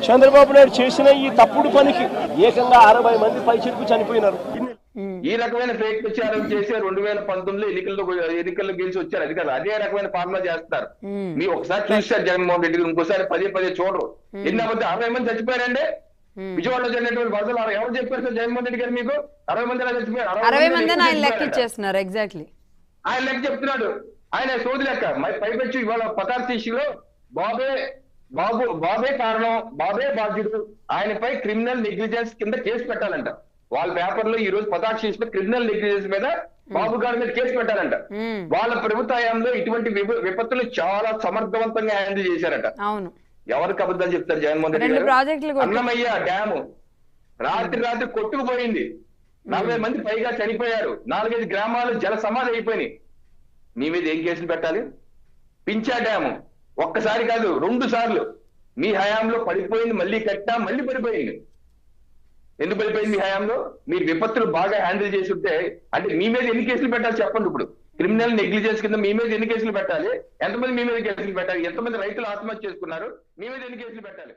చంద్రబాబు నాయుడు చేసిన ఈ తప్పుడు పనికి ఏకంగా అరవై మంది పైచిరుకు చనిపోయినారు. ఈ రకమైన ఫేక్ ప్రచారం చేసి రెండు వేల పంతొమ్మిదిలో ఎన్నికల్లో ఎన్నికల్లో గెలిచి వచ్చారు. అధికారులు అదే రకమైన ఫార్ములా చేస్తారు. మీ ఒకసారి చూశారు జగన్మోహన్ రెడ్డి గారు, ఇంకోసారి పదే పదే చూడరు. ఎన్ని అబద్ధం అరవై మంది చచ్చిపోయారండి? విజయవాడలో జరిగినటువంటి వరదలు ఎవరు చెప్పారు సార్ జగన్మోహన్ రెడ్డి గారు మీకు? అరవై మంది చచ్చిపోయారు? అరవై మంది ఆయన లెక్క. ఇచ్చేస్తున్నారు ఎగ్జాక్ట్లీ ఆయన లెక్క చెప్తున్నాడు. ఆయన సోది లెక్క. మై- పైపెచ్చు ఇవాళ పతార్ ఇష్యూలో బాబే బాబు బాబే కారణం బాబే బాధ్యుడు. ఆయనపై క్రిమినల్ నెగ్లిజెన్స్ కింద కేసు పెట్టాలంట. వాళ్ళ పేపర్లో ఈ రోజు పతాక్ష లో క్రిమినల్ నెగ్లిజెన్స్ మీద బాబు గారి మీద కేసు పెట్టాలంట. మ్మ్. వాళ్ళ ప్రభుత్వ హయాంలో ఇటువంటి విప- విపత్తులు చాలా సమర్థవంతంగా హ్యాండిల్ చేశారట. ఎవరికి అబద్ధాలు చెప్తారు జగన్మోహన్ రెడ్డి రెండు గారు? అన్నమయ్య డ్యాము. రాత్రి రాత్రి కొట్టుకుపోయింది. నలభై మంది పైగా చనిపోయారు. నాలుగైదు గ్రామాలు జల సమాధి అయిపోయినాయి. మీ మీద ఏం కేసులు పెట్టాలి? పించా డ్యాము. ఒక్కసారి కాదు రెండు సార్లు. మీ హయాంలో పడిపోయింది మళ్ళీ కట్టా మళ్ళీ పడిపోయింది. ఎందుకు పడిపోయింది మీ హయాంలో? మీరు విపత్తులు బాగా హ్యాండిల్ చేసి ఉంటే అంటే మీ మీద ఎన్ని కేసులు పెట్టాలి చెప్పండి ఇప్పుడు. క్రిమినల్ నెగ్లిజెన్స్ కింద మీ మీద ఎన్ని కేసులు పెట్టాలి? ఎంతమంది మీ మీద కేసులు పెట్టాలి? ఎంతమంది రైతులు ఆత్మహత్య చేసుకున్నారు? మీ మీద ఎన్ని కేసులు పెట్టాలి?